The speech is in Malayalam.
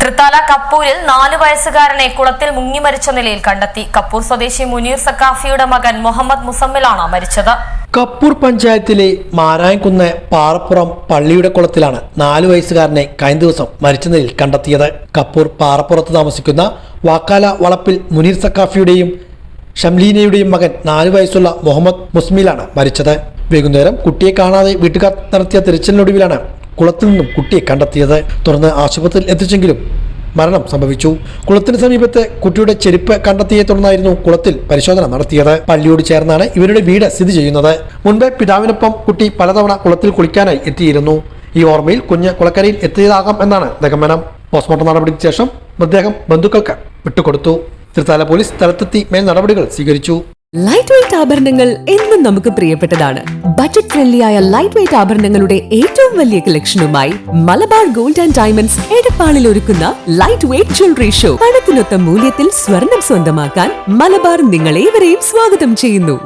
തൃത്താല കപ്പൂരിൽ നാലു വയസ്സുകാരനെ കുളത്തിൽ മുങ്ങി മരിച്ച നിലയിൽ കണ്ടെത്തി. കപ്പൂർ സ്വദേശി മുനീർ സക്കാഫിയുടെ മകൻ മുഹമ്മദ് മുസമ്മിലാണ് മരിച്ചത്. കപ്പൂർ പഞ്ചായത്തിലെ മാരായംകുന്ന് പാറപ്പുറം പള്ളിയുടെ കുളത്തിലാണ് നാലു വയസ്സുകാരനെ കഴിഞ്ഞ ദിവസം മരിച്ച നിലയിൽ കണ്ടെത്തിയത്. കപ്പൂർ പാറപ്പുറത്ത് താമസിക്കുന്ന വാക്കാല വളപ്പിൽ മുനീർ സക്കാഫിയുടെയും ഷംലീനയുടെയും മകൻ നാലു വയസ്സുള്ള മുഹമ്മദ് മുസ്മിലാണ് മരിച്ചത്. വൈകുന്നേരം കുട്ടിയെ കാണാതെ വീട്ടുകാർ നടത്തിയ തിരച്ചിലിനൊടുവിലാണ് കുളത്തിൽ നിന്നും കുട്ടിയെ കണ്ടെത്തിയത് തുടർന്ന് ആശുപത്രിയിൽ എത്തിച്ചെങ്കിലും മരണം സംഭവിച്ചു. കുളത്തിന് സമീപത്ത് കുട്ടിയുടെ ചെരുപ്പ് കണ്ടെത്തിയെ തുടർന്നായിരുന്നു കുളത്തിൽ പരിശോധന നടത്തിയത്. പള്ളിയോട് ചേർന്നാണ് ഇവരുടെ വീട് സ്ഥിതി ചെയ്യുന്നത്. മുൻപ് പിതാവിനൊപ്പം കുട്ടി പലതവണ കുളത്തിൽ കുളിക്കാനായി എത്തിയിരുന്നു. ഈ ഓർമ്മയിൽ കുഞ്ഞ് കുളക്കരയിൽ എത്തിയതാകാം എന്നാണ് നിഗമനം പോസ്റ്റ്മോർട്ടം നടപടിക്ക് ശേഷം മൃതദേഹം ബന്ധുക്കൾക്ക് വിട്ടുകൊടുത്തു. തൃത്താല പോലീസ് സ്ഥലത്തെത്തി മേൽ നടപടികൾ സ്വീകരിച്ചു. ലൈറ്റ് വെയിറ്റ് ആഭരണങ്ങൾ എന്നും നമുക്ക് പ്രിയപ്പെട്ടതാണ്. ബജറ്റ് ഫ്രണ്ട്ലിയായ ലൈറ്റ് വെയിറ്റ് ആഭരണങ്ങളുടെ ഏറ്റവും വലിയ കളക്ഷനുമായി മലബാർ ഗോൾഡ് ആൻഡ് ഡയമണ്ട്സ് എടപ്പാളിൽ ഒരുക്കുന്ന ലൈറ്റ് വെയിറ്റ് ജ്വല്ലറി ഷോ പണത്തിനൊത്ത മൂല്യത്തിൽ സ്വർണം സ്വന്തമാക്കാൻ മലബാർ നിങ്ങളേവരെയും സ്വാഗതം ചെയ്യുന്നു.